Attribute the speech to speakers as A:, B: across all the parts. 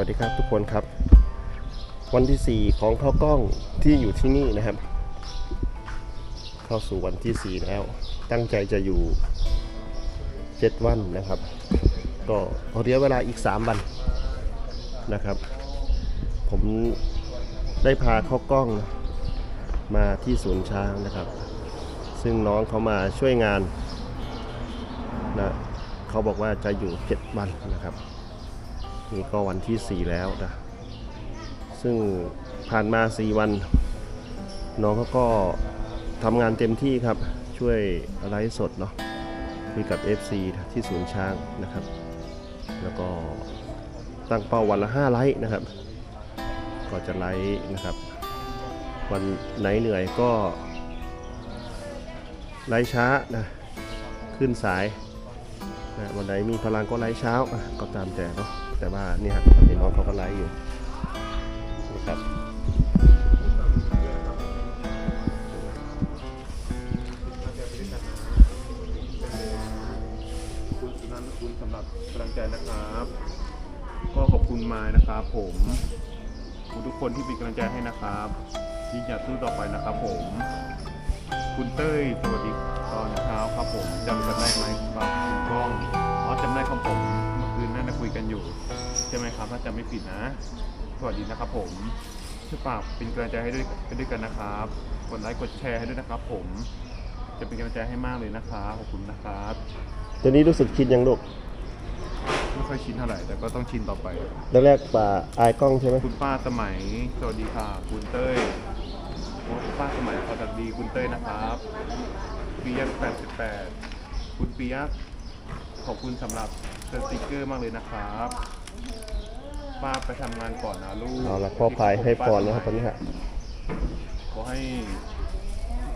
A: วัสดีครับทุกคนครับ วันที่ 4 ของข้าวกล้องที่อยู่ที่นี่นะครับ เข้าสู่วันที่ 4 แล้ว ตั้งใจจะอยู่ 7 วันนะครับ ก็เอาเรียเวลาอีก 3 วันนะครับ ผมได้พาข้าวกล้องมาที่ศูนย์ช้างนะครับ ซึ่งน้องเขามาช่วยงานนะเขาบอกว่าจะอยู่ 7 วันนะครับ นี่ก็วันที่ 4 แล้วนะซึ่งผ่านมา 4 วัน น้องเขาก็ทำงานเต็มที่ครับ ช่วยไลฟ์สดเนาะคุยกับ FC ที่ศูนย์ช้างนะครับ แล้วก็ตั้งเป้าวันละ 5 ไลฟ์นะครับ ก็จะไลฟ์นะครับ วันไหนเหนื่อยก็ไลฟ์ช้านะขึ้นสายนะวันไหนมีพลังก็ไลฟ์เช้าก็ตามแต่เนาะ แต่ว่านี่ครับตอนนี้น้องเขาก็ไลฟ์อยู่นี่ครับ
B: คุณสำหรับกำลังใจนะครับ ก็ขอบคุณมานะครับ ผมคุณทุกคนที่เป็นกำลังใจให้นะครับที่จะสู้ต่อไปนะครับ ผม คุณเต้ยสวัสดีตอนเช้าครับผมจำกันได้ไหมครับคุณกล้องอ๋อจำได้ครับผม กันอยู่ใช่ไหมครับถ้าจำไม่ผิดนะ สวัสดีนะครับผมช่วยฝากเป็นกำลังใจให้ด้วยกันด้วยกันนะครับกดไลค์กดแชร์ให้ด้วยนะครับ ผม จะเป็นกำลังใจให้มากเลยนะครับขอบคุณนะครับ
A: ตอนนี้รู้สึกชินยังลูก
B: ไม่ค่อยชินเท่าไหร่แต่ก็ต้องชินต่อไป
A: แรกๆป่าอายกล้องใช่ไหม
B: คุณป้าสมัยสวัสดีค่ะคุณเต้ยโอ้คุณป้าสมัยสวัสดีคุณเต้ยนะครับปียัก88 คุณปียักขอบคุณสำหรับ สติกเกอร์มากเลยนะครับป้าไปทำงานก่อนนะลูก
A: เอาละพ่อพายให้พรนะครับตอนนี้ฮะ
B: ขอให้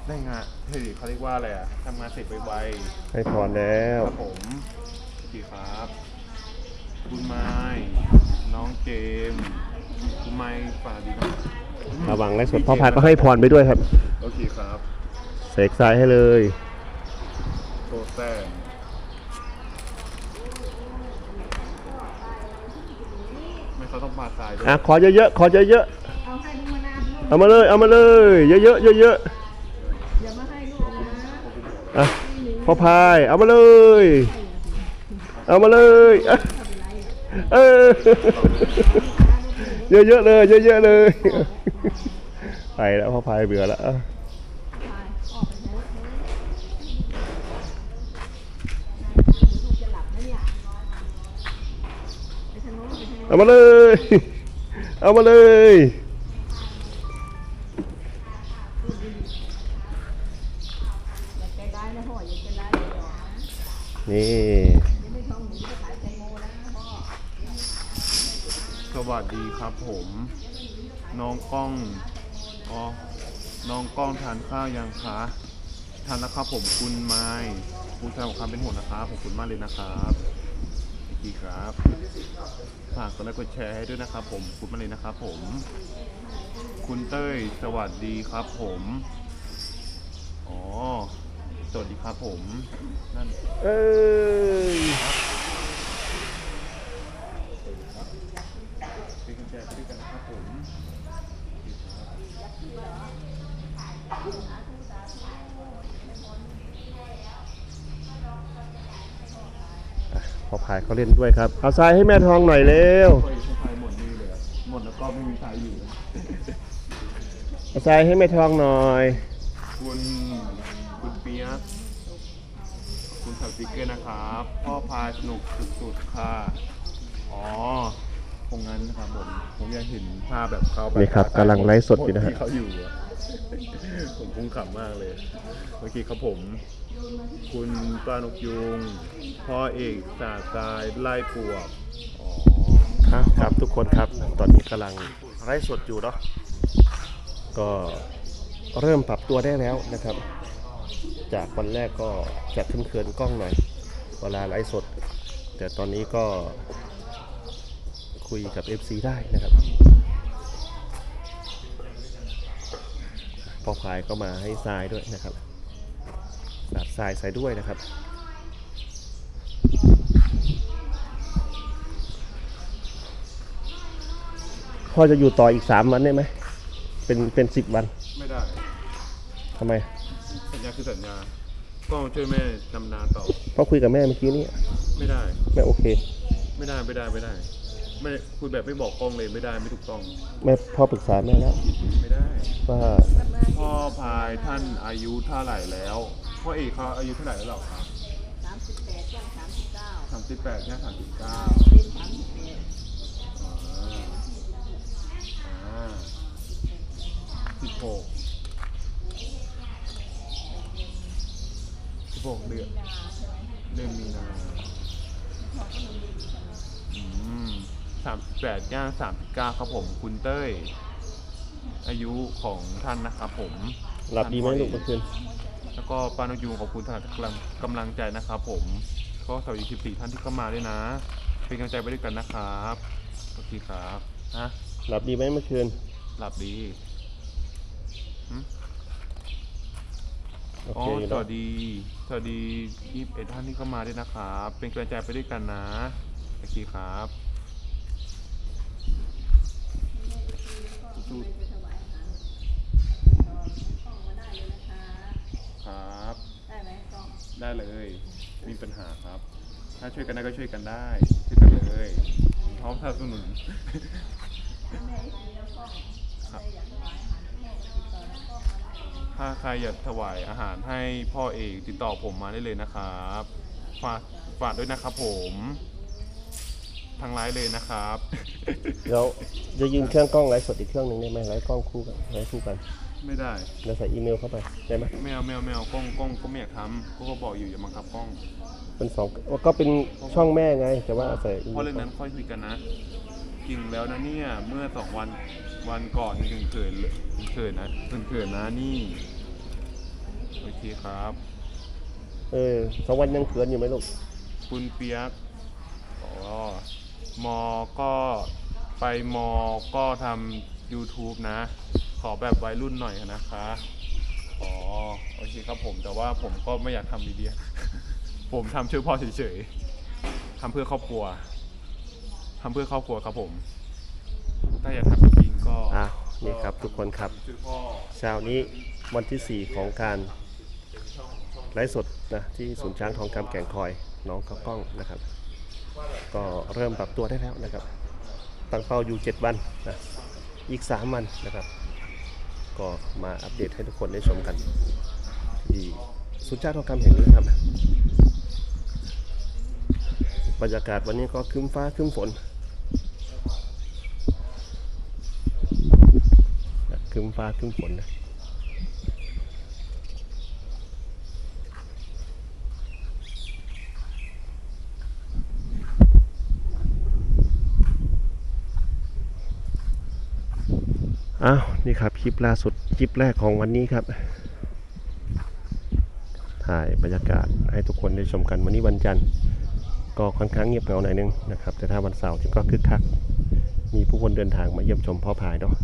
B: ได้งานเฮ้ยเขาเรียกว่าอะไรอะทำงานเสร็จไวๆ
A: ให้พรแล้ว
B: ครับผมดีครับ คุณไม้น้องเจมส์คุณไม้ฝากดีนะ
A: ระวังไลฟ์สดพ่อพายก็ให้พรไปด้วยครับ
B: โอเคครับ
A: เสกทรายให้เลย
B: โทแซงไม่ เขาต้องปาดทรายด้วย
A: อะขอเยอะๆขอเยอะ
C: เอาให้ลูกมานานลูก
A: ๆเอามาเลยเอามาเลยเยอะๆเยอะ
C: อย่ามาให้ลูกนะ
A: ๆอะพ่อพายเอามาเลย เอามาเลยอะเออเยอะๆเลยเยอะๆเลย ไปแล้วพ่อพายเบื่อแล้วอะ
C: ออกไปแล้วลูกจะหลับนะเนี่ยไปทางโน้นไปทางโน้น
A: เอามาเลย เอามาเลย
C: นี่
B: สวัสดีครับผม น้องกล้องอ๋อน้องกล้องทานข้าวยังคะทานแล้วครับผมคุณไม้คุณแสดงความเป็นห่วงนะครับขอบคุณมากเลยนะครับ ดีครับฝากกดไลค์กดแชร์ให้ด้วยนะครับ ผมคุณมาเลยนะครับ ผม คุณเต้ยสวัสดีครับ ผมอ๋อสวัสดีครับผมนั่น
A: เอ้ย
B: เป็นกุญแจไปด้วยกันนะครับผม
A: พอพายเขาเล่นด้วยครับ เอาทรายให้แม่ทองหน่อยเร็ว
B: ไปสะพายหมดนี่เลยอะหมดแล้วก็ไม่มีใครอยู่
A: เอาทรายให้แม่ทองหน่อย
B: คุณคุณเปียกคุณสาวสติ๊กเกอร์นะครับ พ่อพายสนุกสุดๆค่ะอ๋อคงงั้นนะครับผมผมอยากเห็นภาพแบบเขาแบบ
A: นี่ครับกำลังไลฟ์สดอยู่นะฮะ
B: ที่เขาอยู่อะ ผมคงขำมากเลยโอเคครับผม คุณปลานกยุง พ่อเอกสาทรายไล่ปวกอ๋อ
A: ครับครับทุกคนครับ ตอนนี้กำลังไลฟ์สดอยู่เนาะก็เริ่มปรับตัวได้แล้วนะครับ จากวันแรกก็จัดขึ้นเคินกล้องหน่อย เวลาไลฟ์สด แต่ตอนนี้ก็คุยกับ FC ได้นะครับ พอพายก็มาให้ทรายด้วยนะครับสาดทรายใส่ด้วยนะครับพ่อจะอยู่ต่ออีกสามวันได้ไหมเป็นเป็นสิบวัน
B: ไม่ได้
A: ทำไม
B: สัญญาคือสัญญาก็ช่วยแม่นำนาต่อ
A: พ่อคุยกับแม่เมื่อกี้นี่
B: ไม่ได้
A: แม่โอเค
B: ไม่ได้ไม่ได้ไม่ได้ ไม่คุยแบบไม่บอกกล้องเลยไม่ได้ไม่ถูกต้อง
A: แม่พ่อปรึกษาแม่แล้ว
B: ไม่ได้
A: ว่า
B: พ่อพายท่านอายุเท่าไหร่แล้ว พ่อเอกเขาอายุเท่าไหร่แล้วเหรอครับ
C: สามสิบแปดย่างสามสิบเก้า
B: สามสิบแปดย่างสามสิบเก้า
C: เป็นสามสิบแปด
B: อ่าสิบหกสิบหกเดือนเดือนมีนาอืมสามสิบแปดย่างสามสิบเก้าครับผมคุณเต้ย อายุของท่านนะครับผม
A: หลับดีไหมลูกเมื่อคืน
B: แล้วก็ป้านกยูงขอบคุณสำหรับกำลังกำลังใจนะครับผมก็สวัสดี14ท่านที่เข้ามาด้วยนะ เป็นกำลังใจไปด้วยกันนะครับโอเคครับนะ
A: หลับดีไหมเมื่อคืน
B: หลับดีหึ
A: โอ
B: อ๋อ
A: เคอยู่
B: ส
A: แล้ว
B: วัสดีสวัสดี21ท่านที่เข้ามาด้วยนะครับ เป็นกำลังใจไปด้วยกันนะโอเคครับสู้
C: ไปถวายอาหารต่อต้องมาได้เลยนะคะ
B: ๆ ครับ
C: ได้ไหมกล้อง
B: ได้เลย มีปัญหาครับ ถ้าช่วยกันได้ก็ช่วยกันได้ ช่วยกันเลยผมพร้อมสนับสนุน
C: แม่ให้ดีแล้วกล้องใครอยากถวายอาหารแม่ก็ติดต่อน้องกล้องมาได้
B: ถ้าใครอยากถวายอาหารให้พ่อเอกติดต่อผมมาได้เลยนะครับ ฝากฝากด้วยนะครับผมทางไลน์เลยนะครับ
A: เราจะยืมเครื่องกล้องไลฟ์สดอีกเครื่องหนึ่งได้ไหมไลฟ์กล้องคู่กันไลฟ์คู่กัน
B: ไม่ได้
A: แล้วใส่อีเมลเข้าไปได้ไหม
B: ไม่เอาไม่เอาไม่เอากล้องกล้องก็ไม่อยากทำก็ก็บอกอยู่อย่าบังคับกล้อง
A: เป็นสองก็เป็นช่องแม่ไง แต่ว่าใส่อี
B: เพ
A: เม
B: ราะ
A: ล
B: เรื่องนั้นค่อยคุยกันนะจริงแล้วนะเนี่ยเมื่อสองวันวันก่อนถึงเขินเลยถึงเขินนะถึงเขินนะนี่โอเคครับ
A: เออสองวันยังเขินอยู่ไหมลูก
B: คุณเปียกอ๋อมอก็ไปมอก็ทำ YouTube นะ ขอแบบวัยรุ่นหน่อยนะคะ อ๋อ โอเคครับผมแต่ว่าผมก็ไม่อยากทำดีดียผมทำช่วยพ่อเฉยๆทำเพื่อครอบครัวทำเพื่อครอบครัวครับผม ถ้าอยากทำจริงก็
A: อ้าวนี่ครับทุกคนครับ
B: ช่วยพ่อ
A: เช้านี้วันที่ 4 ของการไลฟ์สดนะที่ศูนย์ช้างทองคำแก่งคอยน้องข้าวกล้องนะครับ ก็เริ่มปรับตัวได้แล้วนะครับ ตั้งเป้าอยู่ 7 วันนะอีก 3 วันนะครับ ก็มาอัปเดตให้ทุกคนได้ชมกัน ที่ศูนย์ช้างทองคำแห่งนี้ครับ บรรยากาศวันนี้ก็ครึ้มฟ้าครึ้มฝนครึ้มฟ้าครึ้มฝนนะ อ้าวนี่ครับคลิปล่าสุดคลิปแรกของวันนี้ครับ ถ่ายบรรยากาศให้ทุกคนได้ชมกันวันนี้วันจันทร์ ก็ค่อนข้างเงียบเหงาหน่อยนึงนะครับ แต่ถ้าวันเสาร์ก็คึกคัก มีผู้คนเดินทางมาเยี่ยมชมพ่อพายเนาะ